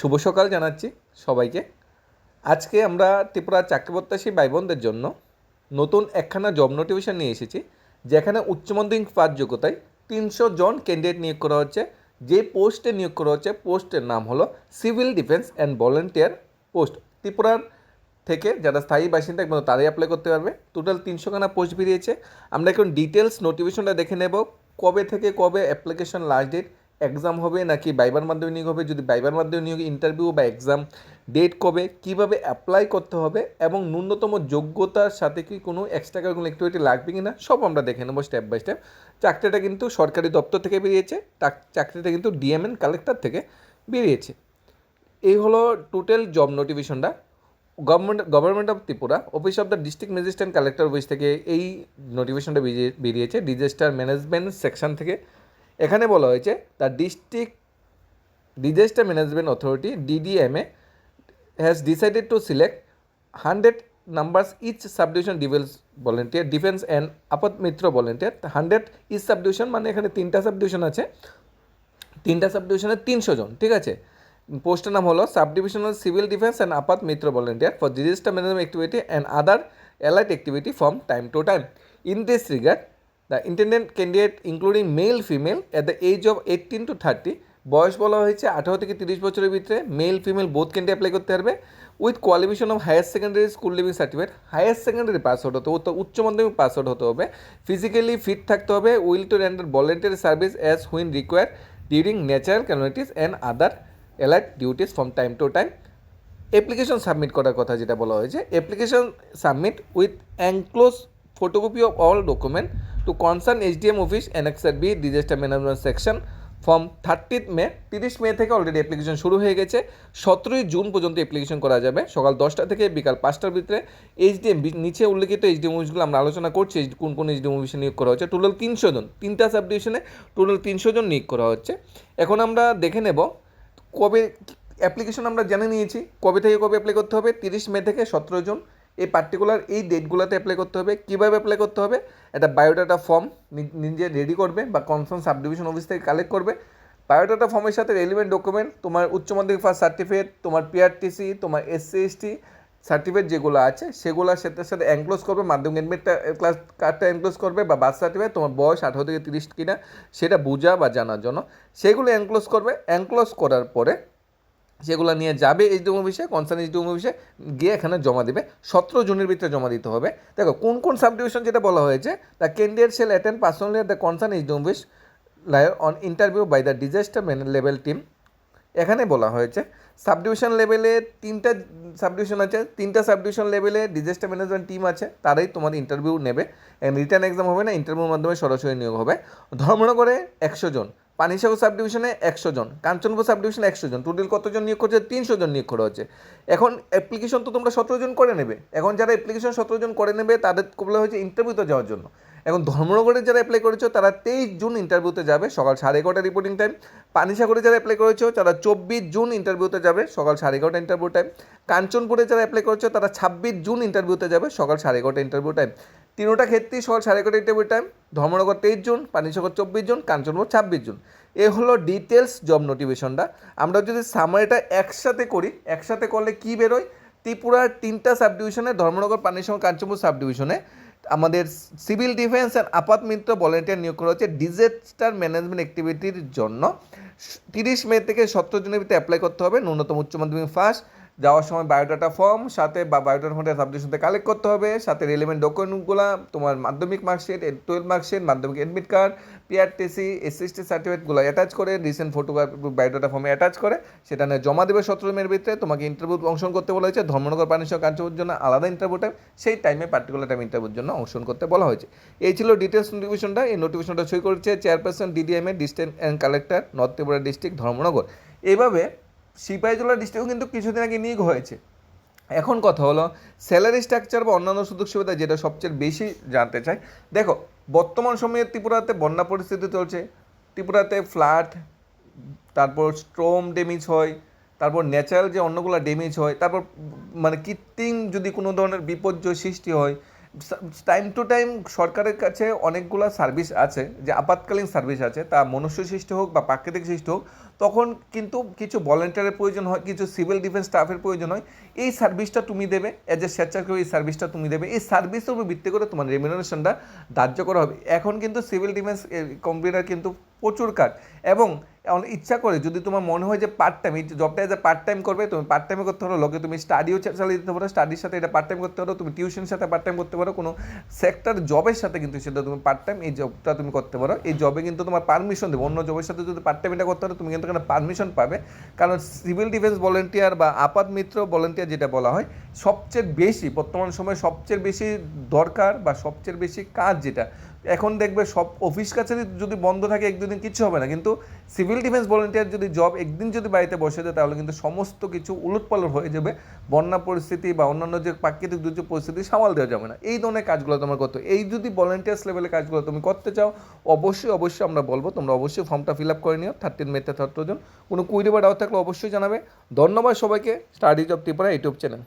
শুভ সকাল জানাচ্ছি সবাইকে। আজকে আমরা ত্রিপুরা চাকরি প্রত্যাশী ভাই বোনদের জন্য নতুন একখানা জব নোটিফিকেশন নিয়ে এসেছি, যেখানে উচ্চ মাধ্যমিক পাস যোগ্যতায় তিনশো জন ক্যান্ডিডেট নিয়োগ করা হচ্ছে। যে পোস্টে নিয়োগ করা হচ্ছে পোস্টের নাম হলো civil defence and volunteer post ত্রিপুরার থেকে যারা স্থায়ী বাসিন্দা একমাত্র তারাই অ্যাপ্লাই করতে পারবে। টোটাল তিনশোখানা পোস্ট বেরিয়েছে। আমরা এখন ডিটেলস নোটিফিকেশনটা দেখে নেব, কবে থেকে কবে অ্যাপ্লিকেশন লাস্ট ডেট এক্সাম হবে নাকি বাইবার মাধ্যমে নিয়োগ হবে? যদি বাইবার মাধ্যমে নিয়োগ ইন্টারভিউ বা এক্সাম ডেট কবে, কীভাবে অ্যাপ্লাই করতে হবে এবং ন্যূনতম যোগ্যতার সাথে কি কোনো এক্সট্রা কোনো অ্যাক্টিভিটি লাগবে কি না সব আমরা দেখে নেব স্টেপ বাই স্টেপ চাকরিটা কিন্তু সরকারি দপ্তর থেকে বেরিয়েছে চাক- চাকরিটা কিন্তু ডিএমএন কালেক্টর থেকে বেরিয়েছে। এই হলো টোটাল জব নোটিফিকেশনটা government government of Tripura office of the district magistrate collector office থেকে এই নোটিফিকেশনটা বেরিয়ে- বেরিয়েছে। ডিজাস্টার ম্যানেজমেন্ট সেকশন থেকে। এখানে বলা হয়েছে the district disaster management authority DDMA has decided to select 100 numbers each subdivision defense volunteer defence and Aapda Mitra volunteer. 100 each subdivision মানে এখানে তিনটা সাবডিভিশন আছে। তিনটা সাবডিভিশনে তিনশো জন, ঠিক আছে? পোস্টের নাম হলো subdivisional civil defence and Aapda Mitra volunteer for disaster management activity and other allied activity from time to time in this regard the intended candidate including male female at the age of eighteen to thirty বয়স বলা হয়েছে আঠারো থেকে তিরিশ বছরের ভিতরে male female both candy apply করতে পারবে with qualification of higher secondary school leaving certificate higher secondary pass out হতে হবে উচ্চ মাধ্যমিক পাস আউট হতে হবে ফিজিক্যালি ফিট থাকতে হবে will to render voluntary service as when require during natural communities and other allied duties from time to time application submit করার কথা যেটা বলা হয়েছে application submit with enclose photocopy of all document to concern HDM office annexure B disaster management section from thirtieth May তিরিশ মে থেকে already application শুরু হয়ে গেছে। সতেরোই জুন পর্যন্ত অ্যাপ্লিকেশন করা যাবে। সকাল দশটা থেকে বিকাল পাঁচটার ভিতরে এইচডিএম নিচে উল্লেখিত এইচডিএম অফিসগুলো আমরা আলোচনা করছি কোন কোন এইচডিএম অফিসে নিয়োগ করা হচ্ছে। টোটাল তিনশো জন, তিনটা সাব ডিভিশনে টোটাল তিনশো জন নিয়োগ করা হচ্ছে। এখন আমরা দেখে নেব কবে অ্যাপ্লিকেশন আমরা জেনে নিয়েছি, কবে থেকে কবে অ্যাপ্লাই করতে হবে, তিরিশ মে থেকে সতেরো জন এই পার্টিকুলার এই ডেটগুলোতে অ্যাপ্লাই করতে হবে। কীভাবে অ্যাপ্লাই করতে হবে? একটা বায়োডাটা ফর্ম নিজে রেডি করবে বা কনসার্ন সাব ডিভিশন অফিস থেকে কালেক্ট করবে। বায়োডাটা ফর্মের সাথে রেলিভেন্ট ডকুমেন্ট তোমার উচ্চ মাধ্যমিক ফার্স্ট সার্টিফিকেট তোমার পিআরটিসি তোমার এসসি এসটি সার্টিফিকেট যেগুলো আছে, সেগুলোর সাথে সাথে এনক্লোজ করবে। মাধ্যমিক এডমিটটা ক্লাস কার্ডটা এনক্লোজ করবে বা বার্থ সার্টিফিকেট তোমার বয়স আঠারো থেকে তিরিশ কিনা, সেটা বোঝা বা জানার জন্য। সেগুলো এনক্লোজ করবে। এনক্লোজ করার পরে সেগুলো নিয়ে যাবে এইচডিএম অফিসে কনসার্ন এইচডিএম অফিসে, গিয়ে এখানে জমা দেবে। সতেরো জনের ভিতরে জমা দিতে হবে। দেখো, কোন কোন সাব ডিভিশন যেটা বলা হয়েছে the candidate shall attend personally the concern HDM office liar on interview by the disaster level team এখানে বলা হয়েছে সাবডিভিশন লেভেলে তিনটা সাবডিভিশন আছে, তিনটা সাবডিভিশন লেভেলে ডিজাস্টার ম্যানেজমেন্ট টিম আছে, তারাই তোমাদের ইন্টারভিউ নেবে। রিটার্ন এক্সাম হবে না ইন্টারভিউর মাধ্যমে সরাসরি নিয়োগ হবে। ধর্মনগরে একশো জন। পানিসাগর সাব ডিভিশনে একশো জন কাঞ্চনপুর সাব ডিভিশনে একশো জন টোটাল কতজন নিয়োগ করছে? তিনশো জন নিয়োগ করা হচ্ছে এখন অ্যাপ্লিকেশন তো তোমরা সতেরো জন করে নেবে। এখন যারা অ্যাপ্লিকেশন সতেরো জন করে নেবে, তাদের বলা হয়েছে ইন্টারভিউতে যাওয়ার জন্য। এখন ধর্মনগরে যারা অ্যাপ্লাই করেছ, তারা তেইশ জুন ইন্টারভিউতে যাবে, সকাল সাড়ে এগারোটা রিপোর্টিং টাইম পানিসাগরে যারা অ্যাপ্লাই করেছ, তারা চব্বিশ জুন ইন্টারভিউতে যাবে, সকাল সাড়ে এগারোটা ইন্টারভিউ টাইম কাঞ্চনপুরে যারা অ্যাপ্লাই করেছ, তারা ছাব্বিশ জুন ইন্টারভিউতে যাবে, সকাল সাড়ে এগারোটা ইন্টারভিউ টাইম তিনোটা ক্ষেত্রেই সকাল সাড়ে এগারোটা ইন্টারভিউ টাইম ধর্মনগর তেইশ জুন, পানিসাগর চব্বিশ জুন কাঞ্চনপুর ছাব্বিশ জুন। এ হলো ডিটেলস জব নোটিফিকেশনটা আমরা যদি সামারিটা একসাথে করি, একসাথে করলে কি বেরোয়? ত্রিপুরার তিনটা সাব ডিভিশনে ধর্মনগর, পানিসাগর কাঞ্চনপুর সাব ডিভিশনে আমাদের civil defence and Aapda Mitra volunteer নিয়োগ করা হচ্ছে ডিজাস্টার ম্যানেজমেন্ট অ্যাক্টিভিটির জন্য। তিরিশ মে থেকে সত্তর জনের ভিতরে অ্যাপ্লাই করতে হবে। ন্যূনতম উচ্চ মাধ্যমিক ফার্স্ট যাওয়ার সময় বায়োডাটা ফর্ম সাথে বা বায়োডাটা ফর্মটা সাবডিভিশনতে কালেক্ট করতে হবে, সাথে রিলেভেন্ট ডকুমেন্টগুলো তোমার মাধ্যমিক মার্কশিট টুয়েলভ মার্কশিট মাধ্যমিক এডমিট কার্ড পিআরটিসি এসএসটি সার্টিফিকেটগুলো অ্যাটাচ করে রিসেন্ট ফটো বায়োডাটা ফর্মে অ্যাটাচ করে, সেটা নিয়ে জমা দেবে সতেরো মের ভিতরে। তোমাকে ইন্টারভিউ অংশগ্রহণ করতে বলা হয়েছে। ধর্মনগর পানিসহ কাঞ্চপুর জন্য আলাদা ইন্টারভিউ টাইম সেই টাইমে পার্টিকুলার টাইম ইন্টারভিউর জন্য অংশগ্রহণ করতে বলা হয়েছে। এই ছিল ডিটেলস নোটিফিকেশনটা এই নোটিফিকেশনটা সই করেছে chairperson DDMA district and collector north Tripura district Dharmanagar. এইভাবে সিপাহীজলা ডিস্ট্রিক্টও কিন্তু কিছুদিন আগে নিয়োগ হয়েছে। এখন কথা হলো স্যালারি স্ট্রাকচার বা অন্যান্য সুযোগ সুবিধা যেটা সবচেয়ে বেশি জানতে চাই। দেখো, বর্তমান সময়ে ত্রিপুরাতে বন্যা পরিস্থিতি চলছে। ত্রিপুরাতে ফ্লাড তারপর স্ট্রোম ড্যামেজ হয়, তারপর ন্যাচারাল যে অন্যগুলো ড্যামেজ হয়, তারপর মানে কৃত্রিম যদি কোনো ধরনের বিপর্যয় সৃষ্টি হয় টাইম টু টাইম সরকারের কাছে অনেকগুলো সার্ভিস আছে, যে আপাতকালীন সার্ভিস আছে, তা মনুষ্য সৃষ্টি হোক বা প্রাকৃতিক সৃষ্টি হোক, তখন কিন্তু কিছু ভলেন্টিয়ারের প্রয়োজন হয়, কিছু সিভিল ডিফেন্স স্টাফের প্রয়োজন হয়, এই সার্ভিসটা তুমি দেবে অ্যাজ এ স্বেচ্ছাসেবী এই সার্ভিসটা তুমি দেবে, এই সার্ভিসের উপর ভিত্তি করে তোমার রেমিনারেশনটা ধার্য করা হবে। এখন কিন্তু সিভিল ডিফেন্স কম্পিউটার কিন্তু প্রচুর কাজ। এবং ইচ্ছা করে যদি তোমার মনে হয় যে পার্ট টাইম এই জবটা এজ এ পার্ট টাইম করবে, তুমি পার্ট টাইমে করতে পারো, লোকে তুমি স্টাডিও চালিয়ে দিতে পারো স্টাডির সাথে এটা পার্ট টাইম করতে পারো, তুমি টিউশনের সাথে পার্ট টাইম করতে পারো, কোনো সেক্টর জবের সাথে কিন্তু সেটা তুমি পার্ট টাইম এই জবটা তুমি করতে পারো। এই জবে কিন্তু তোমার পারমিশন দেবে। অন্য জবের সাথে যদি পার্ট টাইম এটা করতে পারো, তুমি কিন্তু এখানে পারমিশন পাবে। কারণ সিভিল ডিফেন্স ভলেন্টিয়ার বা আপাত মিত্র ভলেন্টিয়ার যেটা বলা হয়, সবচেয়ে বেশি, বর্তমান সময়ে সবচেয়ে বেশি দরকার বা সবচেয়ে বেশি কাজ যেটা এখন দেখবে সব অফিস কাছারি যদি বন্ধ থাকে একদিন কিছু হবে না। কিন্তু সিভিল ডিফেন্স ভলেন্টিয়ার যদি জব একদিন যদি বাড়িতে বসে যায় তাহলে কিন্তু সমস্ত কিছু উলটপালট হয়ে যাবে। বন্যা পরিস্থিতি বা অন্যান্য যে প্রাকৃতিক দুর্যোগ পরিস্থিতি সামাল দেওয়া যাবে না। এই ধরনের কাজগুলো তোমার করতে এই যদি ভলেন্টিয়ার্স লেভেলের কাজগুলো তুমি করতে চাও, অবশ্যই অবশ্যই আমরা বলব, তোমরা অবশ্যই ফর্মটা ফিল আপ করে নিও। থার্টিন মেতে ছাত্রজন কোনো কুইরি বা ডাউট থাকলে অবশ্যই জানাবে। ধন্যবাদ সবাইকে। Study job Tripura YouTube channel.